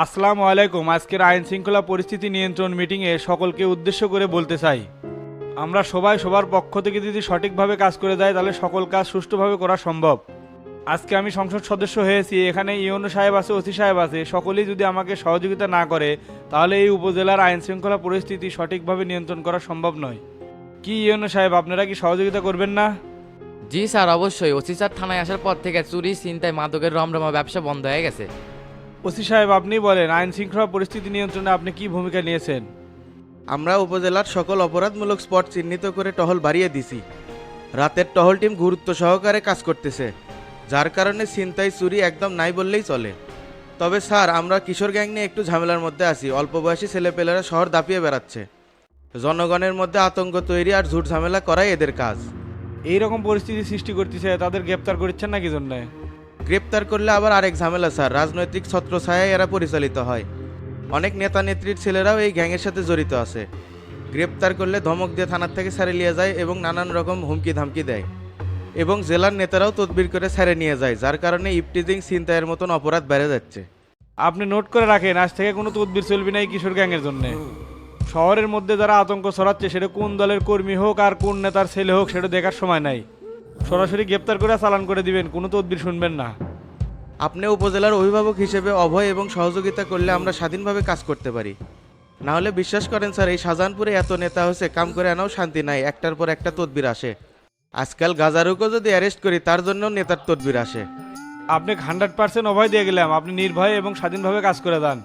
আসসালামু আলাইকুম। আজকের আইন শৃঙ্খলা পরিস্থিতি নিয়ন্ত্রণ মিটিংয়ে সকলকে উদ্দেশ্য করে বলতে চাই। আমরা সবাই সবার পক্ষ থেকে যদি সঠিকভাবে কাজ করে যায় তাহলে সকল কাজ সুষ্ঠুভাবে করা সম্ভব। আজকে আমি সংসদ সদস্য হয়েছি, এখানে ইউনো সাহেব আছে, ওসি সাহেব আছে, সকলেই যদি আমাকে সহযোগিতা না করে, তাহলে এই উপজেলার আইন শৃঙ্খলা পরিস্থিতি সঠিকভাবে নিয়ন্ত্রণ করা সম্ভব নয়। কি ইউনো সাহেব, আপনারা কি সহযোগিতা করবেন না? জি স্যার, অবশ্যই। ওসি স্যার থানায় আসার পর থেকে চুরি চিন্তায় মাদকের রমরমা ব্যবসা বন্ধ হয়ে গেছে। ওসি সাহেব আপনি বলেন আইন শৃঙ্খলা পরিস্থিতি নিয়ন্ত্রণে আপনি কি ভূমিকা নিয়েছেন? আমরা উপজেলার সকল অপরাধমূলক স্পট চিহ্নিত করে টহল বাড়িয়ে দিছি। রাতের টহল টিম গুরুত্ব সহকারে কাজ করতেছে যার কারণে ছিনতাই চুরি একদম নাই বললেই চলে। তবে স্যার আমরা কিশোর গ্যাং নিয়ে একটু ঝামেলার মধ্যে আছি অল্প বয়সী ছেলেপেলেরা শহর দাপিয়ে বেড়াচ্ছে। জনগণের মধ্যে আতঙ্ক তৈরি আর ঝুট ঝামেলা করাই এদের কাজ। এই রকম পরিস্থিতি সৃষ্টি করতেছে তাদের গ্রেপ্তার করছেন নাকি জন্যে? গ্রেপ্তার করলে আবার আরেক ঝামেলা, স্যার। রাজনৈতিক ছত্র ছত্রছায়ায় এরা পরিচালিত হয়। অনেক নেতা নেত্রীর ছেলেরাও এই গ্যাংয়ের সাথে জড়িত আছে। গ্রেপ্তার করলে ধমক দিয়ে থানার থেকে ছাড়ে নিয়ে যায় এবং নানান রকম হুমকি ধামকি দেয়। এবং জেলার নেতারাও তদবির করে ছাড়ে নিয়ে যায়, যার কারণে ইপটিজিং ছিনতাইয়ের মতন অপরাধ বেড়ে যাচ্ছে। আপনি নোট করে রাখেন, আজ থেকে কোনো তদবির চলবে না এই কিশোর গ্যাংয়ের জন্য। শহরের মধ্যে যারা আতঙ্ক ছড়াচ্ছে, সেটা কোন দলের কর্মী হোক আর কোন নেতার ছেলে হোক, সেটা দেখার সময় নাই। সরাসরি গ্রেপ্তার করে চালান করে দিবেন কোনো তদবির শুনবেন না। আপনি উপজেলার অভিভাবক হিসেবে অভয় এবং সহযোগিতা করলে আমরা স্বাধীনভাবে কাজ করতে পারি। না হলে বিশ্বাস করেন স্যার এই শাহজাহানপুরে এত নেতা হয়েছে কাম করে আনাও শান্তি নাই একটার পর একটা তদবির আসে। আজকাল গাজারুকও যদি অ্যারেস্ট করি তার জন্য নেতার তদবির আসে। আপনি হান্ড্রেড পার্সেন্ট অভয় দিয়ে গেলাম আপনি নির্ভয়ে এবং স্বাধীনভাবে কাজ করে দেন।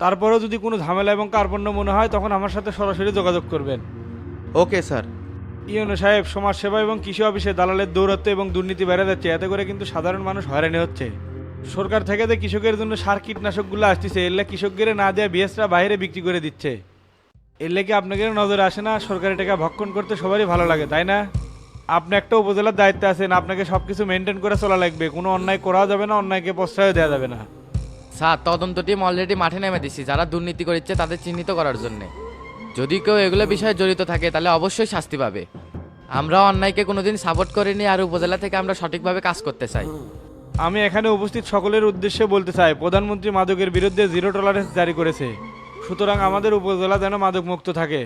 তারপরেও যদি কোনো ঝামেলা এবং কার্পণ্য মনে হয় তখন আমার সাথে সরাসরি যোগাযোগ করবেন। Okay sir. ইউনো সাহেব, সমাজসেবা এবং কৃষি অফিসে দালালের দৌরত্ব এবং দুর্নীতি বেড়ে যাচ্ছে। এতে করে কিন্তু সাধারণ মানুষ হয়রানি হচ্ছে। সরকার থেকে যে কৃষকের জন্য সার কীটনাশকগুলো আসতেছে এলে কৃষকদের না দেওয়া বিএসরা বাইরে বিক্রি করে দিচ্ছে। এলে কি আপনাদের নজরে আসে না, সরকারি টাকা ভক্ষণ করতে সবারই ভালো লাগে, তাই না? আপনি একটা উপজেলার দায়িত্বে আছেন, আপনাকে সব কিছু মেনটেন করে চলা লাগবে। কোনো অন্যায় করাও যাবে না, অন্যায়কে প্রশ্রয় দেওয়া যাবে না। স্যার, তদন্ত টিম অলরেডি মাঠে নেমে দিছি যারা দুর্নীতি করছে তাদের চিহ্নিত করার জন্য। যদি কেউ এগুলো বিষয়ে জড়িত থাকে তাহলে অবশ্যই শাস্তি পাবে। আমরা অন্যায়কে কোনোদিন সাপোর্ট করিনি আর উপজেলা থেকে আমরা সঠিকভাবে কাজ করতে চাই। আমি এখানে উপস্থিত সকলের উদ্দেশ্যে বলতে চাই প্রধানমন্ত্রী মাদকের বিরুদ্ধে জিরো টলারেন্স জারি করেছে। সুতরাং আমাদের উপজেলা যেন মাদক মুক্ত থাকে।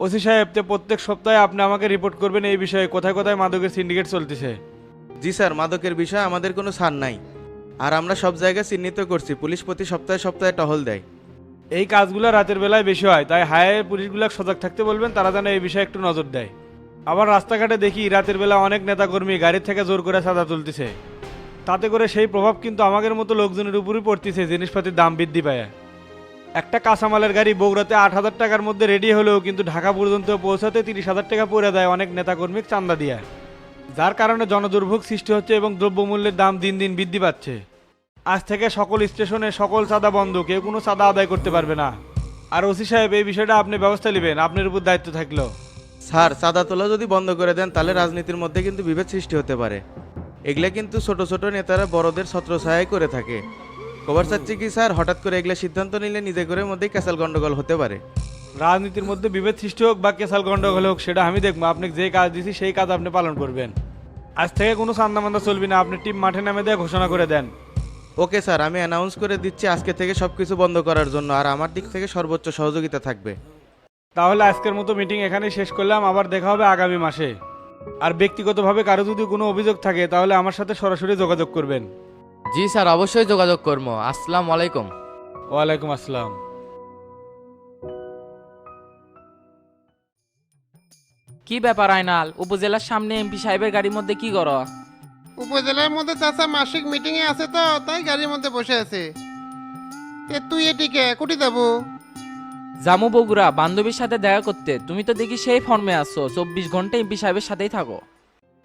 ওসি সাহেব তে প্রত্যেক সপ্তাহে আপনি আমাকে রিপোর্ট করবেন এই বিষয়ে। কোথায় কোথায় মাদকের সিন্ডিকেট চলতেছে? জি স্যার মাদকের বিষয়ে আমাদের কোনো ছাড় নাই। আর আমরা সব জায়গায় চিহ্নিত করছি। পুলিশ প্রতি সপ্তাহে সপ্তাহে টহল দেয়। এই কাজগুলো রাতের বেলায় বেশি হয়, তাই হায়ে পুলিশগুলো সজাগ থাকতে বলবেন, তারা যেন এই বিষয়ে একটু নজর দেয়। আবার রাস্তাঘাটে দেখি রাতের বেলা অনেক নেতাকর্মী গাড়ির থেকে জোর করে সাদা তুলতেছে। তাতে করে সেই প্রভাব কিন্তু আমাদের মতো লোকজনের উপরই পড়তেছে, জিনিসপাতির দাম বৃদ্ধি পায়। একটা কাঁচামালের গাড়ি বগুড়াতে আট হাজার টাকার মধ্যে রেডি হলেও কিন্তু ঢাকা পর্যন্ত পৌঁছাতে তিরিশ হাজার টাকা পড়ে দেয় অনেক নেতাকর্মীর চান্দা দিয়ে। যার কারণে জনদুর্ভোগ সৃষ্টি হচ্ছে এবং দ্রব্যমূল্যের দাম দিন দিন বৃদ্ধি পাচ্ছে। আজ থেকে সকল স্টেশনে সকল চাঁদা বন্ধ কেউ কোনো চাঁদা আদায় করতে পারবে না। আর ওসি সাহেব এই বিষয়টা আপনি ব্যবস্থা নেবেন আপনার উপর দায়িত্ব থাকল। স্যার চাঁদা তোলা যদি বন্ধ করে দেন তাহলে রাজনীতির মধ্যে কিন্তু বিভেদ সৃষ্টি হতে পারে। এগুলা কিন্তু ছোট ছোট নেতারা বড়দের ছত্রছায়াই করে থাকে। কভার চাচ্ছি কি স্যার? হঠাৎ করে এগুলা সিদ্ধান্ত নিলে নিজে করে মধ্যেই ক্যাসাল গন্ডগোল হতে পারে। রাজনীতির মধ্যে বিভেদ সৃষ্টি হোক বা কেসাল গন্ডগোল হোক সেটা আমি দেখব। আপনি যে কাজ দিছি সেই কাজ আপনি পালন করবেন। আজ থেকে কোনো চান্দা মান্দা চলবে না। আপনি টিম মাঠে নামে দিয়ে ঘোষণা করে দেন। ওকে স্যার আমি অ্যানাউন্স করে দিচ্ছি আজকে থেকে সব কিছু বন্ধ করার জন্য আর আমার দিক থেকে সর্বোচ্চ সহযোগিতা থাকবে। তাহলে আজকের মতো মিটিং এখানেই শেষ করলাম আবার দেখা হবে আগামী মাসে। আর ব্যক্তিগতভাবে কারও যদি কোনো অভিযোগ থাকে তাহলে আমার সাথে সরাসরি যোগাযোগ করবেন। জি স্যার অবশ্যই যোগাযোগ করব। আসসালামু আলাইকুম। ওয়ালাইকুম আসসালাম। কি ব্যাপার আয়নাল? উপজেলার সামনে এমপি সাহেবের গাড়ির মধ্যে কি করো? উপজেলার মধ্যে চাচা মাসিক মিটিং এ আছে তো তাই গাড়ির মধ্যে বসে আছে। তে তুই এটিকে কুটি যাব? জামু বগুড়া বান্ধবীর সাথে দেখা করতে। তুমি তো দেখি সেই ফর্মে আছো চব্বিশ ঘণ্টা এমপি সাহেবের সাথেই থাকো।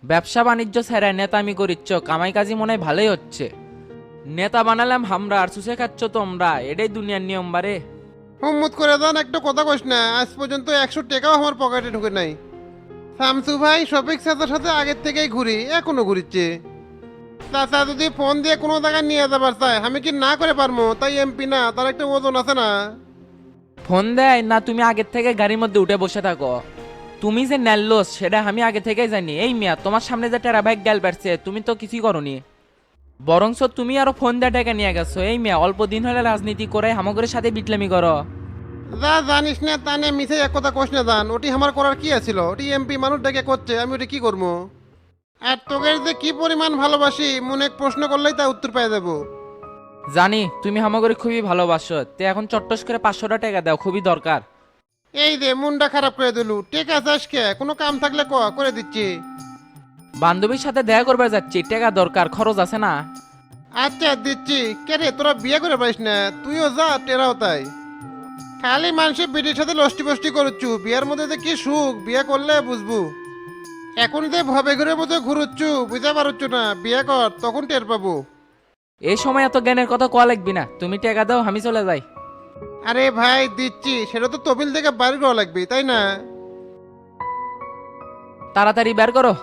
ব্যবসা বাণিজ্য ছেড়ে নেতামি করিচ্ছ কামাই কাজী মনে হয় ভালোই হচ্ছে। নেতা বানালাম হামরা আর সুসে খাচ্ছ তোমরা এটাই দুনিয়ার নিয়ম বারে। হুম্মুত করে দেন একটা কথা কইস না আজ পর্যন্ত একশো টাকাও আমার পকেটে ঢুকে নাই। শামসু ভাই, শফিক চাচার সাথে আগের থেকেই ঘুরি, এখনও ঘুরিচ্ছে। চাচা যদি ফোন দিয়ে কোনো জায়গায় নিয়ে যাবার চায় আমি কি না করে পারব তাই এমপি না, তার একটা ওজন আছে না। ফোন দেয়, না, তুমি আগের থেকে গাড়ির মধ্যে উঠে বসে থাকো। তুমি যে নেললোস সেটা আমি আগে থেকেই জানি। এই মিয়া, তোমার সামনে যে টেরা বাইক গেল বেড়ছে, তুমি তো কিছুই করনি। বরংস তুমি আরও ফোন দিয়ে টাকা নিয়ে গেছো। এই মেয়ে, অল্প দিন হলে রাজনীতি করে হামাগরের সাথে বিটলামি করো। যা জানিস না তা নিয়ে মিশে এক কথা কোশ না জান ওটি আমার করার কি আছিল? ওটি এমপি মানুষ ডেকে করছে আমি ওটি কি করব? আর তোকে যে কি পরিমাণ ভালোবাসি মনে প্রশ্ন করলেই তা উত্তর পেয়ে যাব জানি তুমি হামাগরে খুবই ভালোবাসো তে এখন চট্টস করে পাঁচশোটা টাকা দাও খুবই দরকার। এই যে মনটা খারাপ করে দিলু টেকা চাস কে? কোনো কাম থাকলে ক করে দিচ্ছি। বান্ধবীর সাথে দেখা করবার যাচ্ছি টাকা দরকার খরচ আছে না? আচ্ছা দিচ্ছি। কে রে তোরা বিয়ে করে পারিস না? তুইও যা টেরাও তাই। খালি মানুষে বিটির সাথে লষ্টি বষ্টি করছু বিয়ের মধ্যে যে কি সুখ বিয়ে করলে বুঝবু। এখন তো ভবে ঘুরে মধ্যে ঘুরুচ্ছু বুঝতে পারছু না। বিয়ে কর তখন টের পাবো। এই সময় এত জ্ঞানের কথা কোয়া লাগবি না। তুমি টাকা দাও আমি চলে যাই। আরে ভাই দিচ্ছি। সেটা তো তবিল থেকে বাড়ি করা লাগবে তাই না? তাড়াতাড়ি বের করো।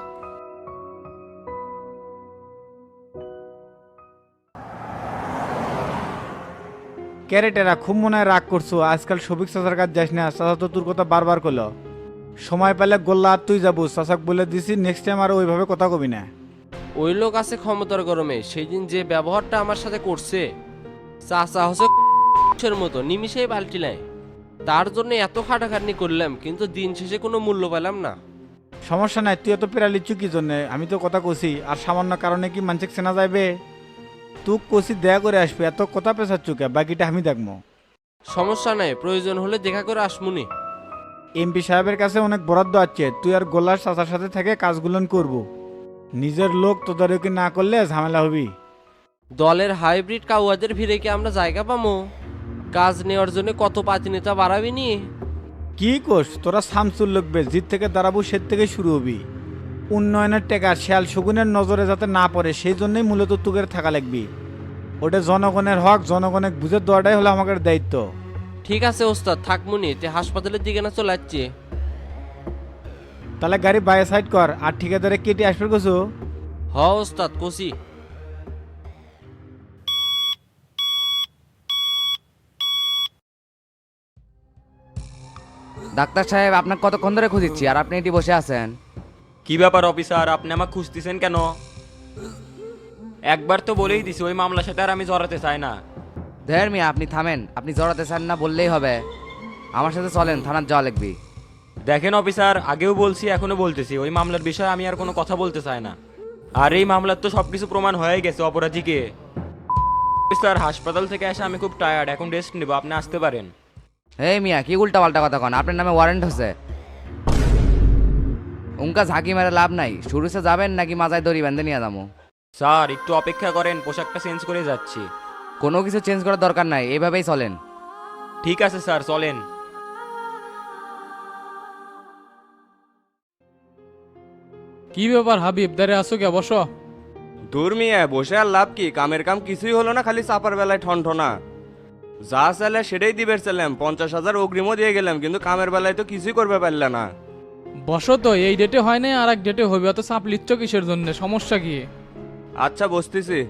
ক্যারেটেরা খুব মনে হয় রাগ করছ। আজকাল সবিক চাচার কাজ যাস না। চাচা তো তোর কথা বারবার করল সময় পেলে গোল্লা আর তুই যাব। চাচাক বলে দিছি নেক্সট টাইম আর ওইভাবে কথা কবি না। ওই লোক আছে ক্ষমতার গরমে। সেই দিন যে ব্যবহারটা আমার সাথে করছে চাচা হচ্ছে মতো নিমিষেই পাল্টিলায় তার জন্য এত খাটাখাটনি করলাম কিন্তু দিন শেষে কোনো মূল্য পেলাম না। সমস্যা নাই তুই এত পেরা লিচ্ছু কি জন্যে। আমি তো কথা কছি আর সামান্য কারণে কি মানসিক চেনা যাবে তুই কষি দেয়া করে আসবে এত কথা পেশাচ্ছু কে? বাকিটা আমি দেখব। সমস্যা নাই প্রয়োজন হলে দেখা করে আসমুনি। এমপি সাহেবের কাছে অনেক বরাদ্দ আছে তুই আর গোলার চাচার সাথে থেকে কাজগুলো করব। নিজের লোক তদারকি না করলে ঝামেলা হবি। দলের হাইব্রিড কাউয়াদের ভিড়ে কি আমরা জায়গা পামো? কাজ নেওয়ার জন্য কত পাতি নেতা বাড়াবিনি কি কোষ? তোরা সামসুর লোকবে জিত থেকে দাঁড়াবো সে থেকে শুরু হবি। উন্নয়নের টেকা শেয়াল শগুনের নজরে যাতে না পড়ে সেই জন্যই মূলত তুগের থাকা লাগবি। ওটা জনগণের হক জনগণের বুঝে দেওয়াটাই হলো আমাদের দায়িত্ব। ঠিক আছে ওস্তাদ থাকমুনি তে হাসপাতালের দিকে না চলে যাচ্ছে তাহলে গাড়ি বাইরে সাইড কর আর ঠিকাদারে কেটে আসবে কোসু? হ ওস্তাদ কষি ডাক্তার সাহেব আপনার কতক্ষণ ধরে খুঁজিচ্ছি আর আপনি এটি বসে আছেন? কি ব্যাপার অফিসার? আপনি আমাকে খুঁজতেছেন কেন? একবার তো বলেই দিছি ওই মামলার সাথে আর আমি জড়াতে চাই না। ধের মিয়া আপনি থামেন। আপনি জড়াতে চান না বললেই হবে। আমার সাথে চলেন থানার যাওয়া লিখবি দেখেন অফিসার আগেও বলছি এখনও বলতেছি। ওই মামলার বিষয়ে আমি আর কোনো কথা বলতে চাই না। আর এই মামলার তো সবকিছু প্রমাণ হয়ে গেছে অপরাধীকে। অফিসার হাসপাতাল থেকে এসে আমি খুব টায়ার্ড এখন রেস্ট নেব আপনি আসতে পারেন। এই মিয়া কি উল্টা পাল্টা কথা কন? আপনার নামে ওয়ারেন্ট হচ্ছে উনকা ঝাঁকি মেরে লাভ নাই। শুরুতে যাবেন নাকি মাজায় দড়ি বেঁধে নিয়ে যাব? স্যার একটু অপেক্ষা করেন পোশাকটা চেঞ্জ করে যাচ্ছি। কোনো কিছু চেঞ্জ করার দরকার নাই এভাবেই চলেন। ঠিক আছে স্যার চলেন। কি ব্যাপার হাবিব দাঁড়িয়ে আসো কে? বসো। দূর মিয়া বসে আর লাভ কি? কামের কাম কিছুই হলো না খালি চাপার বেলায় ঠনঠনা। যা চাইলে সেটাই দিবে চাইলাম পঞ্চাশ হাজার অগ্রিমও দিয়ে গেলাম কিন্তু কামের বেলায় তো কিছুই করবে পারলে না। বসো তো এই ডেটে হয় না আর এক ডেটে হবে অত চাপ লিচ্ছ কিসের জন্য? সমস্যা কি? আচ্ছা বসতেছি।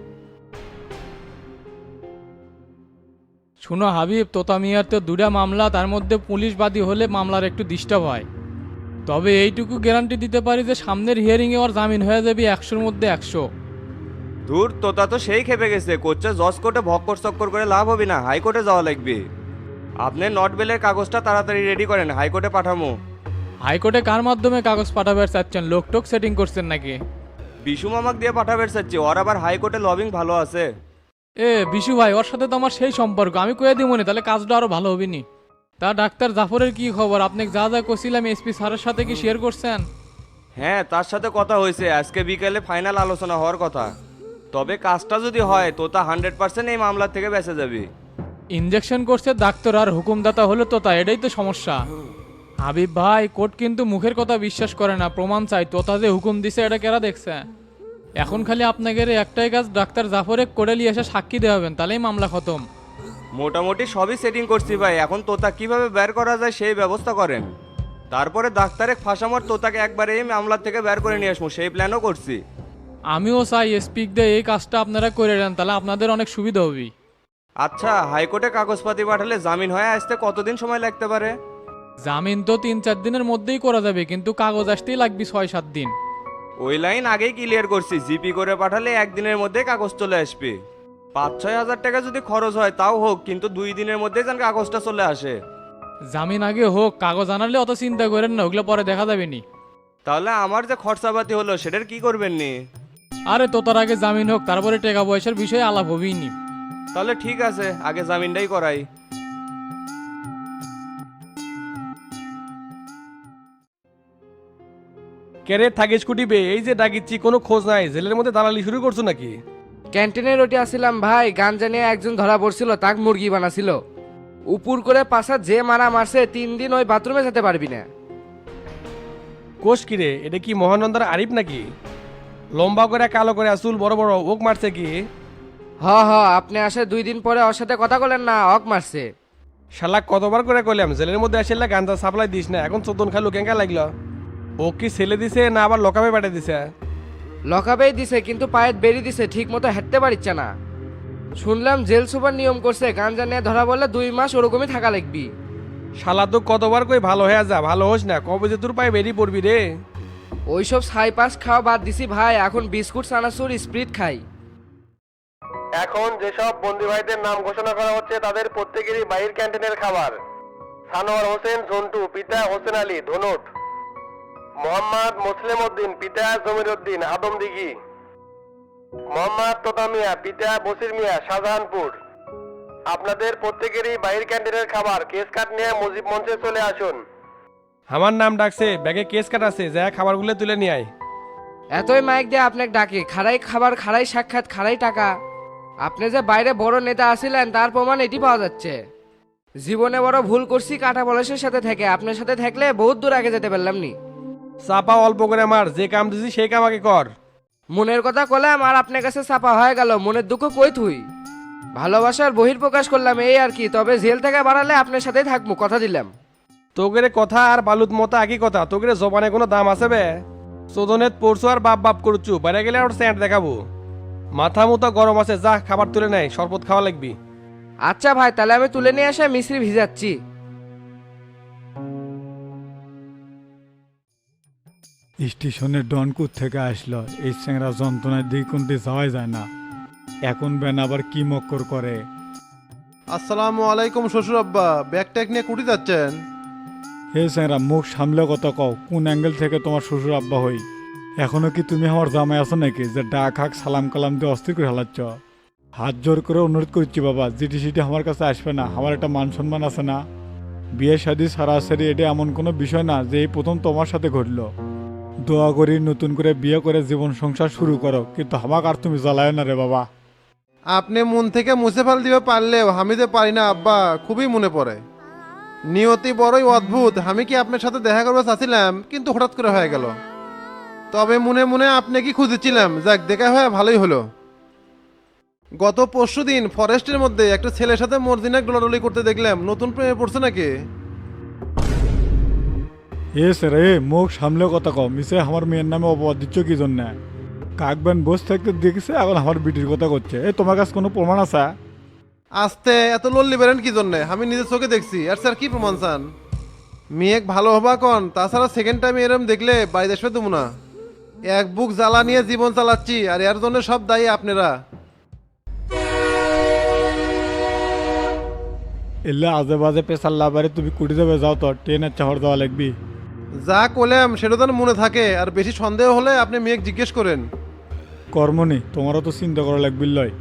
শুনো হাবিব তোতা মিয়ার তো দুটা মামলা তার মধ্যে পুলিশ বাদী হলে মামলার একটু ডিস্টার্ব হয়। তবে এইটুকু গ্যারান্টি দিতে পারি যে সামনের হিয়ারিংয়ে ওর জামিন হয়ে যাবে একশোর মধ্যে একশো। দূর তোতা তো সেই খেপে গেছে। কোচে জজ কোর্টে ভক্কর চক্কর করে লাভ হবে না হাইকোর্টে যাওয়া লাগবে। আপনি নট বেলের কাগজটা তাড়াতাড়ি রেডি করেন হাইকোর্টে পাঠামো। হাইকোর্টে কার মাধ্যমে কাগজ পাঠাবার চাচ্ছেন? লোকটোক সেটিং করছেন নাকি? বিশু মামাক দিয়ে পাঠাবে চাচ্ছি ওর আবার হাইকোর্টে লবিং ভালো আছে। এ বিশু ভাই ওর সাথে তো আমার সেই সম্পর্ক আমি কয়ে দিব তাহলে কাজটা আরও ভালো হবে নি। তা ডাক্তার জাফরের কি খবর? আপনি যা যা করছিলাম এসপি স্যারের সাথে কি শেয়ার করছেন? হ্যাঁ তার সাথে কথা হয়েছে আজকে বিকেলে ফাইনাল আলোচনা হওয়ার কথা। তবে কাজটা যদি হয় তো তা হান্ড্রেড পার্সেন্ট এই মামলার থেকে বেঁচে যাবে। ইঞ্জেকশন করছে ডাক্তার আর হুকুমদাতা হলো তো তা এটাই তো সমস্যা। হাবিব ভাই কোর্ট কিন্তু মুখের কথা বিশ্বাস করে না প্রমাণ চাই। তোতা যে হুকুম দিছে এটা কেরা দেখছে? এখন খালি আপনাকে একটাই কাজ ডাক্তার জাফরে করে নিয়ে এসে সাক্ষী দেওয়া হবেন তাহলেই মামলা খতম। মোটামুটি সবই সেটিং করছি ভাই এখন তোতা কীভাবে বের করা যায় সেই ব্যবস্থা করেন। তারপরে ডাক্তারে ফাঁসামর তোতাকে একবারে এই মামলার থেকে বের করে নিয়ে আসব সেই প্ল্যানও করছি। আমিও চাই স্পিক দিয়ে এই কাজটা আপনারা করে দেন তাহলে আপনাদের অনেক সুবিধা হবে। আচ্ছা হাইকোর্টে কাগজপাতি পাঠালে জামিন হয়ে আসতে কতদিন সময় লাগতে পারে? জামিন তো তিন চার দিনের মধ্যেই করা যাবে কিন্তু কাগজ আসতেই লাগবে ছয় সাত দিন। ওই লাইন আগেই ক্লিয়ার করছি জিপি করে পাঠালে একদিনের মধ্যে কাগজ চলে আসবে। পাঁচ ছয় হাজার টাকা যদি খরচ হয় তাও হোক কিন্তু দুই দিনের মধ্যে যেন কাগজটা চলে আসে। জামিন আগে হোক কাগজ আনালে অত চিন্তা করেন না ওগুলো পরে দেখা যাবে নি। তাহলে আমার যে খরচাপাতি হলো সেটার কি করবেন নি? আরে তো তার আগে জামিন হোক তারপরে টাকা পয়সার বিষয়ে আলাপ হবেই নি। তাহলে ঠিক আছে আগে জামিনটাই করাই। ক্যারে থাকিস কুটিবে এই যে ডাকিচ্ছি কোনো খোঁজ নাই জেলের মধ্যে দালালি শুরু করছ নাকি? ক্যান্টিনে রুটি আসছিলাম ভাই গাঞ্জা নিয়ে একজন ধরা পড়ছিল তাক মুরগি বানাছিল। উপর করে পাশা যে মারা মারছে তিন দিন ওই বাথরুমে যেতে পারবি না। কোষ কিরে এটা কি মহানন্দার আরিফ নাকি? লম্বা করে কালো করে আসুল বড় বড় ওক মারছে কি? হ হ আপনি আসে দুই দিন পরে ওর সাথে কথা বলেন না অক মারছে। শালা কতবার করে কইলাম জেলের মধ্যে আসলে গাঞ্জা সাপ্লাই দিস না এখন চোদ্দন খালু কেঙ্কা লাগল। ও কি ছেলে দিছে না আবার লকামে পাঠিয়ে দিছে? লকাবেই দিছে কিন্তু পায়ের বেরি দিছে ঠিক মতো হাঁটতে পারিচ্ছে না। শুনলাম জেল সুপার নিয়ম করছে গাঞ্জা নিয়ে ধরা বললে দুই মাস ওরকমই থাকা লাগবি। শালা তো কতবার কই ভালো হয়ে যা ভালো হোস না কবে যে তোর পায়ে বেরিয়ে পড়বি রে? ওইসব ছাই পাস খাওয়া বাদ দিছি ভাই এখন বিস্কুট চানাচুর স্প্রিট খাই। এখন যেসব বন্দি ভাইদের নাম ঘোষণা করা হচ্ছে তাদের প্রত্যেকেরই বাহির ক্যান্টিনের খাবার। সানোয়ার হোসেন ঝন্টু পিতা হোসেন আলী ধনুট। মোহাম্মদ মুসলিম উদ্দিন পিতা জমির উদ্দিন আদমদিঘি মোহাম্মদ তোতা মিয়া পিতা বসির মিয়া শাহজাহানপুর। আপনাদের প্রত্যেকেরই বাহির ক্যান্টিনের খাবার কেস কাট নিয়ে মুজিব মঞ্চে চলে আসুন। আমার নাম ডাকছে ব্যাগে কেস কাটাছে যা খাবারগুলো তুলে নিয়ে আয়। এতই মাইক দিয়ে আপনাকে ডাকে খাড়াই খাবার খাড়াই সাক্ষাৎ খাড়াই টাকা। আপনি যে বাইরে বড় নেতা আছিলেন তার প্রমাণ এটি পাওয়া যাচ্ছে। জীবনে বড় ভুল করছি কাটা বয়সের সাথে থেকে। আপনার সাথে থাকলে বহুত দূর আগে যেতে পারলাম নি। চাপা অল্প করে মার যে কাম দিছি সেই কাম আগে কর। মনের কথা কলাম আর আপনার কাছে চাপা হয়ে গেল মনের দুঃখ কই থুই? ভালোবাসার বহির প্রকাশ করলাম এই আর কি তবে জেল থেকে বাড়ালে আপনার সাথেই থাকব কথা দিলাম। তোগেরে কথা আর বালুত মতো একই কথা তোগেরে জবানে কোনো দাম আছে বে? চোদনের পরশু আর বাপ বাপ করছু বাইরে গেলে আর স্যান্ড দেখাবো। মাথা মতো গরম আছে যা খাবার তুলে নেয় শরবত খাওয়া লাগবি। আচ্ছা ভাই তাহলে আমি তুলে নিয়ে এসে মিশ্রি ভিজাচ্ছি। স্টেশনে ডনকুর থেকে আসলো। এই চ্যাংরা যন্ত্রণায় দিকে কোনটি যাওয়াই যায় না। এখন ব্যান আবার কি মক্কর করে? আসসালামু আলাইকুম শ্বশুর আব্বা ব্যাগ ট্যাগ নিয়ে কুটি যাচ্ছেন? হে চ্যাংরা মুখ সামলে কথা কও কোন অ্যাঙ্গেল থেকে তোমার শ্বশুর আব্বা হই? এখনও কি তুমি আমার জামাই আছো নাকি যে ডাক হাক সালাম কালাম দিয়ে অস্থির করে হালাচ্ছ? হাত জোর করে অনুরোধ করছি বাবা জিটি সিটি আমার কাছে আসবে না আমার একটা মান সম্মান আছে না। বিয়ে শাদী সারাসারি এটা এমন কোনো বিষয় না যে এই প্রথম তোমার সাথে ঘটলো। দোয়া করি নতুন করে বিয়ে করে জীবন সংসার শুরু করো, কিন্তু আমাকে আর তুমি জ্বালায় না রে বাবা। আপনি মন থেকে মুছে ফেল দিবে পারলেও আমি যে পারি না, আব্বা, খুবই মনে পড়ে। নিয়তি বড়ই অদ্ভুত, আমি কি আপনার সাথে দেখা করবে চাচ্ছিলাম, কিন্তু হঠাৎ করে হয়ে গেল। তবে মনে মনে আপনি কি খুঁজেছিলাম? যাক, দেখা হয়ে ভালোই হলো। গত পরশু দিন ফরেস্টের মধ্যে একটা ছেলের সাথে মর্জিনা ডলাডলি করতে দেখলাম, নতুন প্রেমে পড়ছে নাকি? এ স্যার এ মুখ সামলে কথা কম মিসে আমার মেয়ের নামে অপবাদ দিচ্ছ কি জন্য? কাকবেন বসে থাকতে দেখছে এখন আমার বিটির কথা করছে। এ তোমার কাছে কোনো প্রমাণ আছে? আস্তে এত লল্লি বেরেন কি জন্যে? আমি নিজের চোখে দেখছি। আর স্যার কি প্রমাণ চান? মেয়েক ভালো হবা কন তাছাড়া সেকেন্ড টাইম এরম দেখলে বাড়ি দেশে দেবো না এক বুক জ্বালা নিয়ে জীবন চালাচ্ছি আর এর জন্য সব দায়ী আপনারা। এলে আজে বাজে পেশার লাভারে তুমি কুটি যাবে যাও তো ট্রেনের চাহর দেওয়া লাগবি। যা কলেম সেটা যেন মনে থাকে, আর বেশি সন্দেহ হলে আপনি মেয়েকে জিজ্ঞেস করেন। কর্ম নেই, তোমারও তো চিন্তা করা লাগবে লয়।